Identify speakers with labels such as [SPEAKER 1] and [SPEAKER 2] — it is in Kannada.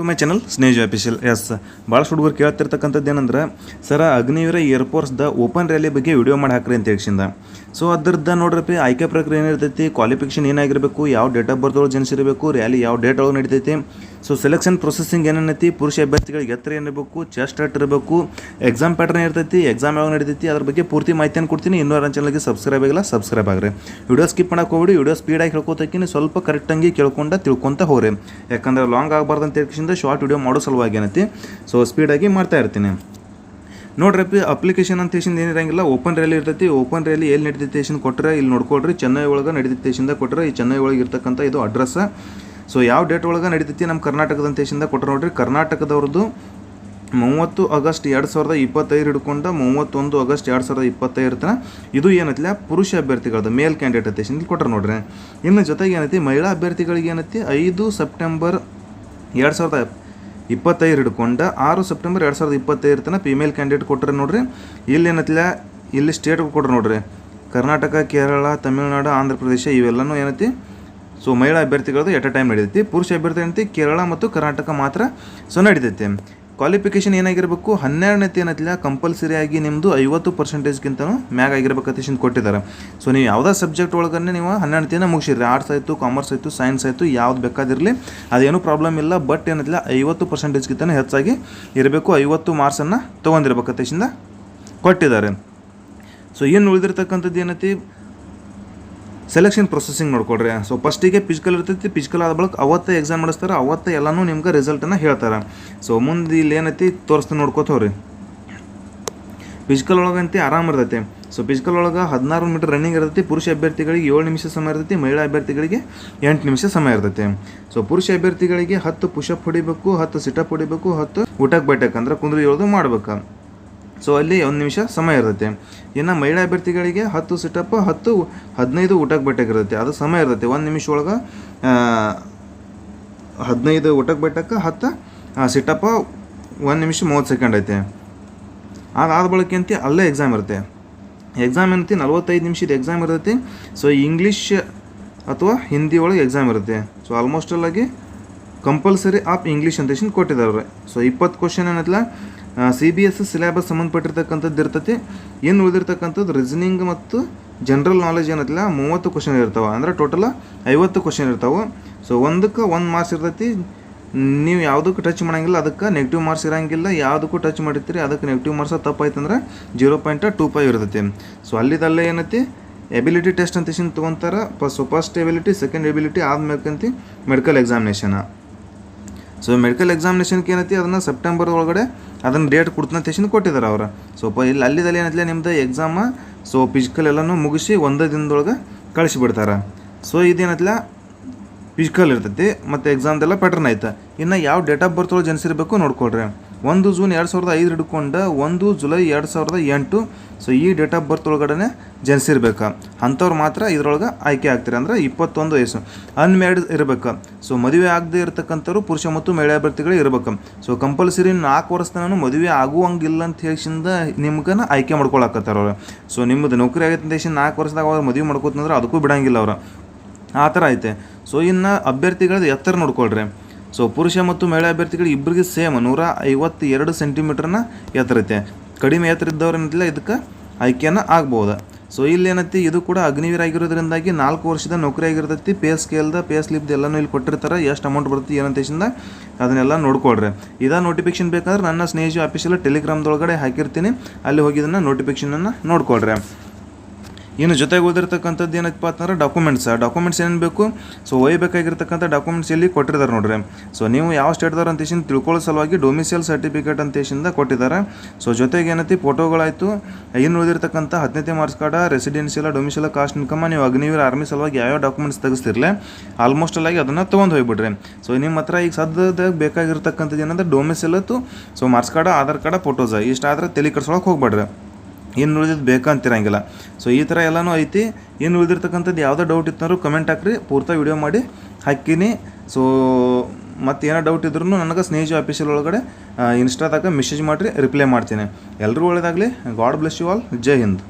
[SPEAKER 1] ಟು ಮೈ ಚಾನಲ್ ಸ್ನೇಜ್ ಆಫಿಷಿಯಲ್ ಎಸ್ ಭಾಳಷ್ಟು ಹುಡುಗರು ಕೇಳ್ತಿರ್ತಕ್ಕಂಥದ್ದು ಏನಂದ್ರೆ, ಸರ ಅಗ್ನಿವೀರ ಏರ್ಫೋರ್ಸ್ದ ಓಪನ್ ರ್ಯಾಲಿ ಬಗ್ಗೆ ವಿಡಿಯೋ ಮಾಡಿ ಹಾಕ್ರಿ ಅಂತ ಹೇಳಿಸಿಂದ. ಸೊ ಅದ್ರದ್ದು ನೋಡ್ರಪ್ಪಿ ಆಯ್ಕೆ ಪ್ರಕ್ರಿಯೆ ಏನಿರ್ತೈತಿ ಕ್ವಾಲಿಫಿಕೇಷನ್ ಏನಾಗಿರಬೇಕು? ಯಾವ ಡೇಟ್ ಆಫ್ ಬರ್ತ್ ಒಳಗೆ ಜನಿಸಿರಬೇಕು ರ್ಯಾಲಿ ಯಾವ ಡೇಟ್ ಒಳಗೆ ನಡೀತೈತಿ? ಸೊ ಸೆಲೆಕ್ಷನ್ ಪ್ರೊಸೆಸಿಂಗ್ ಏನೇನೈತಿ ಪುರುಷ ಅಭ್ಯರ್ಥಿಗಳಿಗೆ ಎತ್ತರ ಏನಿರಬೇಕು ಚೆಸ್ಟ್ ಹಟ್ ಇರಬೇಕು. ಎಕ್ಸಾಮ್ ಪ್ಯಾಟರ್ನ್ ಇರ್ತೈತಿ? ಎಕ್ಸಾಮ್ ಯಾವಾಗ ನಡೀತೈತಿ? ಅದ್ರ ಬಗ್ಗೆ ಪೂರ್ತಿ ಮಾಹಿತಿಯನ್ನು ಕೊಡ್ತೀನಿ. ಇನ್ನೂ ಚಾನಲ್ಗೆ ಸಬ್ಸ್ಕ್ರೈಬ್ ಆಗಿಲ್ಲ ಸಬ್ಸ್ಕ್ರೈಬ್ ಆಗ್ರಿ. ವಿಡಿಯೋ ಸ್ಕಿಪ್ ಮಾಡೋಕೆ ಹೋಗ್ಬಿಡಿ. ವಿಡಿಯೋ ಸ್ಪೀಡಾಗಿ ಹೇಳ್ಕೊತಕ್ಕಿನಿ ಸ್ವಲ್ಪ ಕರೆಕ್ಟಾಗಿ ಕೇಳ್ಕೊಂಡ ತಿಳ್ಕೊತ ಹೋಗ್ರಿ. ಯಾಕಂದ್ರೆ ಲಾಂಗ್ ಆಗಬಾರ್ದು ಅಂತ ಹೇಳ್ಕಿಂದ ಶಾರ್ಟ್ ವಿಡಿಯೋ ಮಾಡೋ ಸಲುವಾಗಿ ಏನೈತಿ? ಸೊ ಸ್ಪೀಡಾಗಿ ಮಾಡ್ತಾ ಇರ್ತೀನಿ. ನೋಡ್ರಪ್ಪಿ ಅಪ್ಲಿಕೇಶನ್ ಅಂತ ಏನಿರಂಗಿಲ್ಲ ಓಪನ್ ರ್ಯಾಲಿ ಇರ್ತೈತಿ. ಓಪನ್ ರ್ಯಾಲಿ ಎಲ್ಲಿ ಹೇಸಿಂದ ಕೊಟ್ಟರೆ ಇಲ್ಲಿ ನೋಡ್ಕೊಳ್ರಿ. ಚೆನ್ನೈ ಒಳಗೆ ನಡೀತೈತೆ ಹೇಸಿಂದ ಕೊಟ್ಟರೆ ಈ ಚೆನ್ನೈ ಒಳಗೆ ಇರ್ತಕ್ಕಂಥ ಇದು ಅಡ್ರೆಸ್ ಸೊ ಯಾವ ಡೇಟ್ ಒಳಗೆ ನಡೀತೈತಿ ನಮ್ಮ ಕರ್ನಾಟಕದ ಹೇಸಿಂದ ಕೊಟ್ಟರೆ ನೋಡ್ರಿ. ಕರ್ನಾಟಕದವ್ರದ್ದು ಮೂವತ್ತು ಆಗಸ್ಟ್ ಎರಡು ಸಾವಿರದ ಇಪ್ಪತ್ತೈದು ಹಿಡ್ಕೊಂಡ ಮೂವತ್ತೊಂದು ಆಗಸ್ಟ್ ಎರಡು ಸಾವಿರದ ಇಪ್ಪತ್ತೈದು ತನ ಇದು ಏನೈತಿಲ್ಲ ಪುರುಷ ಅಭ್ಯರ್ಥಿಗಳದ್ದು ಮೇಲ್ ಕ್ಯಾಂಡಿಡೇಟ್ ಐತಿ ಇಲ್ಲಿ ಕೊಟ್ಟರೆ ನೋಡ್ರಿ. ಇನ್ನು ಜೊತೆಗೆ ಏನೈತಿ, ಮಹಿಳಾ ಅಭ್ಯರ್ಥಿಗಳಿಗೆ ಏನೈತಿ, ಐದು ಸೆಪ್ಟೆಂಬರ್ ಎರಡು ಸಾವಿರದ ಇಪ್ಪತ್ತೈದು ಹಿಡ್ಕೊಂಡು ಆರು ಸೆಪ್ಟೆಂಬರ್ ಎರಡು ಸಾವಿರದ ಇಪ್ಪತ್ತೈದು ತನಕ ಫಿಮೇಲ್ ಕ್ಯಾಂಡಿಡೇಟ್ ಕೊಟ್ಟರೆ ನೋಡ್ರಿ. ಇಲ್ಲಿ ಏನೈತಿಲ್ಲ, ಇಲ್ಲಿ ಸ್ಟೇಟ್ ಕೊಟ್ರೆ ನೋಡ್ರಿ. ಕರ್ನಾಟಕ, ಕೇರಳ, ತಮಿಳುನಾಡು, ಆಂಧ್ರ ಪ್ರದೇಶ ಇವೆಲ್ಲನೂ ಏನೈತಿ? ಸೊ ಮಹಿಳಾ ಅಭ್ಯರ್ಥಿಗಳದ್ದು ಎಟ್ ಅ ಟೈಮ್ ನಡೀತೈತಿ. ಪುರುಷ ಅಭ್ಯರ್ಥಿ ಏನೈತಿ? ಕೇರಳ ಮತ್ತು ಕರ್ನಾಟಕ ಮಾತ್ರ. ಸೊ ನಡೀತೈತಿ. ಕ್ವಾಲಿಫಿಕೇಷನ್ ಏನಾಗಿರಬೇಕು? ಹನ್ನೆರಡನೇ ತೇನತ್ತಿಲ್ಲ ಕಂಪಲ್ಸರಿಯಾಗಿ ನಿಮ್ಮದು ಐವತ್ತು ಪರ್ಸೆಂಟೇಜ್ಗಿಂತನೂ ಮ್ಯಾಗ್ ಆಗಿರ್ಬೇಕಂತ ಕೊಟ್ಟಿದ್ದಾರೆ. ಸೊ ನೀವು ಯಾವುದೇ ಸಬ್ಜೆಕ್ಟ್ ಒಳಗನ್ನೇ ನೀವು ಹನ್ನೆರಡನೇತಿನ ಮುಗಿಸಿರಿ. ಆರ್ಟ್ಸ್ ಆಯಿತು ಕಾಮರ್ಸ್ ಆಯಿತು ಸೈನ್ಸ್ ಆಯಿತು, ಯಾವ್ದು ಬೇಕಾದಿರಲಿ. ಅದೇನು ಪ್ರಾಬ್ಲಮ್ ಇಲ್ಲ ಬಟ್ ಏನತ್ತಿಲ್ಲ ಐವತ್ತು ಪರ್ಸೆಂಟೇಜ್ಗಿಂತ ಹೆಚ್ಚಾಗಿ ಇರಬೇಕು. ಐವತ್ತು ಮಾರ್ಕ್ಸನ್ನು ತೊಗೊಂಡಿರ್ಬೇಕಂತ ಕೊಟ್ಟಿದ್ದಾರೆ. ಸೊ ಏನು ಉಳಿದಿರ್ತಕ್ಕಂಥದ್ದು ಏನೈತಿ ಸೆಲೆಕ್ಷನ್ ಪ್ರೊಸೆಸಿಂಗ್ ನೋಡ್ಕೊಳ್ರಿ. ಸೊ ಫಸ್ಟಿಗೆ ಫಿಸಿಕಲ್ ಇರ್ತೈತಿ ಫಿಸಿಕಲ್ ಆದ ಬಳಿಕ ಅವತ್ತೇ ಎಕ್ಸಾಮ್ ಮಾಡಿಸ್ತಾರೆ ಅವತ್ತೇ ಎಲ್ಲನೂ ನಿಮ್ಗೆ ರಿಸಲ್ಟನ್ನು ಹೇಳ್ತಾರೆ. ಸೊ ಮುಂದೆ ಇಲ್ಲಿ ಏನೈತಿ ತೋರಿಸ್ತೀನಿ ನೋಡ್ಕೋತವ್ರಿ. ಫಿಸಿಕಲ್ ಒಳಗಂತೆ ಆರಾಮ ಇರ್ತೈತಿ. ಸೊ ಫಿಸಿಕಲ್ ಒಳಗೆ ಹದಿನಾರು ಮೀಟರ್ ರನ್ನಿಂಗ್ ಇರ್ತೈತಿ, ಪುರುಷ ಅಭ್ಯರ್ಥಿಗಳಿಗೆ ಏಳು ನಿಮಿಷ ಸಮಯ ಇರ್ತೈತಿ, ಮಹಿಳಾ ಅಭ್ಯರ್ಥಿಗಳಿಗೆ ಎಂಟು ನಿಮಿಷ ಸಮಯ ಇರ್ತೈತಿ. ಸೊ ಪುರುಷ ಅಭ್ಯರ್ಥಿಗಳಿಗೆ ಹತ್ತು ಪುಷಪ್ ಹೊಡಿಬೇಕು, ಹತ್ತು ಸಿಟಪ್ ಹೊಡಿಬೇಕು, ಹತ್ತು ಊಟಕ್ಕೆ ಬೈಟಕ್ ಅಂದ್ರೆ ಕುಂದ್ರಿ ಏಳೋದು ಮಾಡ್ಬೇಕು. ಸೊ ಅಲ್ಲಿ ಒಂದು ನಿಮಿಷ ಸಮಯ ಇರುತ್ತೆ. ಇನ್ನು ಮಹಿಳಾ ಅಭ್ಯರ್ಥಿಗಳಿಗೆ ಹತ್ತು ಸಿಟಪ್ ಹತ್ತು, ಹದಿನೈದು ಊಟಕ್ಕೆ ಬೆಟ್ಟಕ್ಕಿರುತ್ತೆ ಅದು ಸಮಯ ಇರುತ್ತೆ. ಒಂದು ನಿಮಿಷ ಒಳಗೆ ಹದಿನೈದು ಊಟಕ್ಕೆ ಬೆಟ್ಟಕ್ಕೆ ಹತ್ತು ಸಿಟಪ್ಪ ಒಂದು ನಿಮಿಷ ಮೂವತ್ತು ಸೆಕೆಂಡ್ ಐತೆ. ಅದಾದ ಬಳಕೆ ಅಂತ ಅಲ್ಲೇ ಎಕ್ಸಾಮ್ ಇರುತ್ತೆ. ಎಕ್ಸಾಮ್ ಏನಂತ? ನಲ್ವತ್ತೈದು ನಿಮಿಷದ ಎಕ್ಸಾಮ್ ಇರುತ್ತೆ. ಸೊ ಇಂಗ್ಲೀಷ್ ಅಥವಾ ಹಿಂದಿ ಒಳಗೆ ಎಕ್ಸಾಮ್ ಇರುತ್ತೆ. ಸೊ ಆಲ್ಮೋಸ್ಟ್ ಅಲ್ಲಾಗಿ ಕಂಪಲ್ಸರಿ ಆಫ್ ಇಂಗ್ಲೀಷ್ ಅಂತ ಕೊಟ್ಟಿದ್ದಾರೆ ಸೊ ಇಪ್ಪತ್ತು ಕ್ವಶನ್ ಏನೈತಲ್ಲ? ಸಿ ಬಿ ಎಸ್ ಸಿಲೆಬಸ್ ಸಂಬಂಧಪಟ್ಟಿರ್ತಕ್ಕಂಥದ್ದು ಇರ್ತೈತಿ. ಏನು ಉಳಿದಿರ್ತಕ್ಕಂಥದ್ದು ರೀಸನಿಂಗ್ ಮತ್ತು ಜನರಲ್ ನಾಲೆಜ್ ಏನತ್ತಿಲ್ಲ ಮೂವತ್ತು ಕ್ವಶನ್ ಇರ್ತಾವೆ. ಅಂದ್ರೆ ಟೋಟಲ್ ಐವತ್ತು ಕ್ವಶನ್ ಇರ್ತಾವೆ. ಸೊ ಒಂದಕ್ಕೆ ಒಂದು ಮಾರ್ಕ್ಸ್ ಇರ್ತೈತಿ. ನೀವು ಯಾವುದಕ್ಕೂ ಟಚ್ ಮಾಡೋಂಗಿಲ್ಲ. ಅದಕ್ಕೆ ನೆಗೆಟಿವ್ ಮಾರ್ಕ್ಸ್ ಇರೋಂಗಿಲ್ಲ. ಯಾವುದಕ್ಕೂ ಟಚ್ ಮಾಡಿರ್ತೀರಿ, ಅದಕ್ಕೆ ನೆಗೆಟಿವ್ ಮಾರ್ಕ್ಸ್ ತಪ್ಪಾಯ್ತಂದ್ರೆ ಜೀರೋ ಪಾಯಿಂಟ್ ಟೂ ಫೈವ್ ಇರ್ತೈತಿ. ಸೊ ಅಲ್ಲಿದಲ್ಲೇ ಏನೈತಿ? ಎಬಿಲಿಟಿ ಟೆಸ್ಟ್ ಅಂತ ತೊಗೊಂತಾರೆ. First first ability second ability ಆದ್ಮೇಕಂತಿ medical examination so medical ಎಕ್ಸಾಮಿನೇಷನ್ಗೆ ಏನೈತಿ? ಅದನ್ನು ಸೆಪ್ಟೆಂಬರ್ ಒಳಗಡೆ ಅದನ್ನು ಡೇಟ್ ಕೊಡ್ತಂತ ತೇಶನ್ ಕೊಟ್ಟಿದ್ದಾರೆ ಅವರು. ಸೊ ಇಲ್ಲಿ ಅಲ್ಲಿದಲ್ಲಿ ಏನೈತಿ? ನಿಮ್ದು ಎಕ್ಸಾಮ ಸೊ ಫಿಸಿಕಲ್ ಎಲ್ಲನೂ ಮುಗಿಸಿ ಒಂದೇ ದಿನದೊಳಗೆ ಕಳಿಸಿಬಿಡ್ತಾರೆ. ಸೊ ಇದೇನೈತಿಲ್ಲ ಫಿಸಿಕಲ್ ಇರ್ತೈತಿ, ಮತ್ತು ಎಕ್ಸಾಮ್ದೆಲ್ಲ ಪ್ಯಾಟರ್ನ್ ಆಯ್ತು ಇನ್ನು ಯಾವ ಡೇಟ್ ಆಫ್ ಬರ್ತ್ ಒಳಗೆ ಜನಿಸಿರ್ಬೇಕು ನೋಡ್ಕೊಳ್ರಿ. ಒಂದು ಜೂನ್ ಎರಡು ಸಾವಿರದ ಐದು ಹಿಡ್ಕೊಂಡು ಒಂದು ಜುಲೈ ಎರಡು ಸಾವಿರದ ಎಂಟು. ಸೊ ಈ ಡೇಟ್ ಆಫ್ ಬರ್ತ್ ಒಳಗಡೆ ಜನಿಸಿರ್ಬೇಕು. ಅಂಥವ್ರು ಮಾತ್ರ ಇದ್ರೊಳಗೆ ಆಯ್ಕೆ ಆಗ್ತಾರೆ ಅಂದರೆ ಇಪ್ಪತ್ತೊಂದು ವಯಸ್ಸು. ಅನ್ಮ್ಯಾರಿಡ್ ಇರಬೇಕು. ಸೊ ಮದುವೆ ಆಗದೆ ಇರತಕ್ಕಂಥವ್ರು ಪುರುಷ ಮತ್ತು ಮಹಿಳಾ ಅಭ್ಯರ್ಥಿಗಳು ಇರಬೇಕು. ಸೊ ಕಂಪಲ್ಸರಿ ನಾಲ್ಕು ವರ್ಷ ತನಕ ಮದುವೆ ಆಗುವಂಗಿಲ್ಲ ಅಂತ ಹೇಳಿಸಿಂದ ನಿಮ್ಗನ ಆಯ್ಕೆ ಮಾಡ್ಕೊಳಕತ್ತಾರ ಅವ್ರು. ಸೊ ನಿಮ್ಮದು ನೌಕರಿ ಆಗೈತೆ ದೇಶ ನಾಲ್ಕು ವರ್ಷದಾಗ ಅವ್ರು ಮದುವೆ ಮಾಡ್ಕೋತಂದ್ರೆ ಅದಕ್ಕೂ ಬಿಡಂಗಿಲ್ಲ ಅವ್ರು. ಆ ಥರ ಐತೆ. ಸೊ ಇನ್ನು ಅಭ್ಯರ್ಥಿಗಳದ್ದು ಎತ್ತರ ನೋಡ್ಕೊಳ್ರಿ. ಸೊ ಪುರುಷ ಮತ್ತು ಮಹಿಳಾ ಅಭ್ಯರ್ಥಿಗಳು ಇಬ್ಬರಿಗೆ ಸೇಮ್ ನೂರ ಐವತ್ತೆರಡು ಸೆಂಟಿಮೀಟ್ರನ್ನ ಎತ್ತರ ಕಡಿಮೆ ಎತ್ತರ ಇದ್ದವ್ರು ಏನಿಲ್ಲ, ಇದಕ್ಕೆ ಆಯ್ಕೆನ ಆಗ್ಬೋದು. ಸೊ ಇಲ್ಲಿ ಇದು ಕೂಡ ಅಗ್ನಿವೀರ ಆಗಿರೋದ್ರಿಂದಾಗಿ ನಾಲ್ಕು ವರ್ಷದ ನೌಕರಿ ಆಗಿರ್ತೈತಿ. ಪೇ ಸ್ಕೇಲ್ದ ಪೇ ಸ್ಲಿಪ್ದು ಎಲ್ಲನೂ ಇಲ್ಲಿ ಕೊಟ್ಟಿರ್ತಾರೆ. ಎಷ್ಟು ಅಮೌಂಟ್ ಬರುತ್ತೆ ಏನಂತೇಶಿಂದ ಅದನ್ನೆಲ್ಲ ನೋಡ್ಕೊಳ್ರಿ. ಇದಾ ನೋಟಿಫಿಕೇಶನ್ ಬೇಕಾದ್ರೆ ನನ್ನ ಸ್ನೇಹಿತ ಆಫೀಸಲ್ಲಿ ಟೆಲಿಗ್ರಾಮ್ದೊಳಗಡೆ ಹಾಕಿರ್ತೀನಿ. ಅಲ್ಲಿ ಹೋಗಿ ಇದನ್ನು ನೋಟಿಫಿಕೇಶನನ್ನು ನೋಡ್ಕೊಳ್ರಿ. ಇನ್ನು ಜೊತೆಗೆ ಓದಿರ್ತಕ್ಕಂಥದ್ದು ಏನಪ್ಪ ಅಂತಂದ್ರೆ ಡಾಕ್ಯುಮೆಂಟ್ಸ್ ಡಾಕ್ಯುಮೆಂಟ್ಸ್ ಏನು ಬೇಕು? ಸೊ ಒಯ್ಯಬೇಕಾಗಿರ್ತಕ್ಕಂಥ ಡಾಕ್ಯುಮೆಂಟ್ಸ್ ಇಲ್ಲಿ ಕೊಟ್ಟಿದ್ದಾರೆ ನೋಡ್ರಿ. ಸೊ ನೀವು ಯಾವ ಸ್ಟೇಟ್ದವ್ರು ಅಂತ ಹೇಳಿ ತಿಳ್ಕೊಳ್ಳೋ ಸಲುವಾಗಿ ಡೊಮಿಸಿಯಲ್ ಸರ್ಟಿಫಿಕೇಟ್ ಅಂತ ಹೇಸಿಂದ ಕೊಟ್ಟಿದ್ದಾರೆ. ಸೊ ಜೊತೆಗೆ ಏನೈತಿ? ಫೋಟೋಗಳಾಯಿತು ಇನ್ನು ಉಳಿದಿರ್ತಕ್ಕಂಥ ಹದಿನೈದು ಮಾರ್ಕ್ಸ್ ಕಾರ್ಡ ರೆಸಿಡೆನ್ಸಿಯಲ್ಲ ಡೊಮಿಸಿಯಲ್ ಕಾಸ್ಟ್ ಇನ್ಕಮ್ ನೀವು ಅಗ್ನಿವೀರ ಆರ್ಮಿ ಸಲುವಾಗಿ ಯಾವ್ಯಾವ ಡಾಕ್ಯುಮೆಂಟ್ಸ್ ತೆಗಿಸ್ತಿರ್ಲೆ ಆಲ್ಮೋಸ್ಟ್ ಅಲ್ಲಾಗಿ ಅದನ್ನು ತೊಗೊಂಡು ಹೋಗ್ಬಿಡ್ರಿ. ಸೊ ನಿಮ್ಮ ಹತ್ರ ಈಗ ಸದ್ಯದಾಗ ಬೇಕಾಗಿರ್ತಕ್ಕಂಥದ್ದು ಏನಂದ್ರೆ ಡೊಮಿಸಿಯಲತ್ತು so marks card, Aadhaar card photos ಇಷ್ಟಾದ್ರೆ ತಲೆ ಕಟ್ಸೊಳಗೆ ಹೋಗ್ಬೇಡ್ರಿ. ಇನ್ನು ಉಳಿದಿದ್ದು ಬೇಕಂತಿರಂಗಿಲ್ಲ ಸೊ ಈ ಥರ ಎಲ್ಲನೂ ಐತಿ. ಇನ್ನು ಉಳಿದಿರ್ತಕ್ಕಂಥದ್ದು ಯಾವುದೋ ಡೌಟ್ ಇತ್ತಂದ್ರೂ ಕಮೆಂಟ್ ಹಾಕ್ರಿ. ಪೂರ್ತಿ ವಿಡಿಯೋ ಮಾಡಿ ಹಾಕಿನಿ. ಸೊ ಮತ್ತು ಏನೋ ಡೌಟ್ ಇದ್ರೂ ನನಗೆ ಸ್ನೇಹಿಜು ಆಫೀಸಲ್ ಒಳಗಡೆ ಇನ್ಸ್ಟಾದಾಗ ಮೆಸೇಜ್ ಮಾಡಿರಿ ರಿಪ್ಲೈ ಮಾಡ್ತೀನಿ. ಎಲ್ಲರೂ ಒಳ್ಳೆಯದಾಗಲಿ God bless you all Jai Hind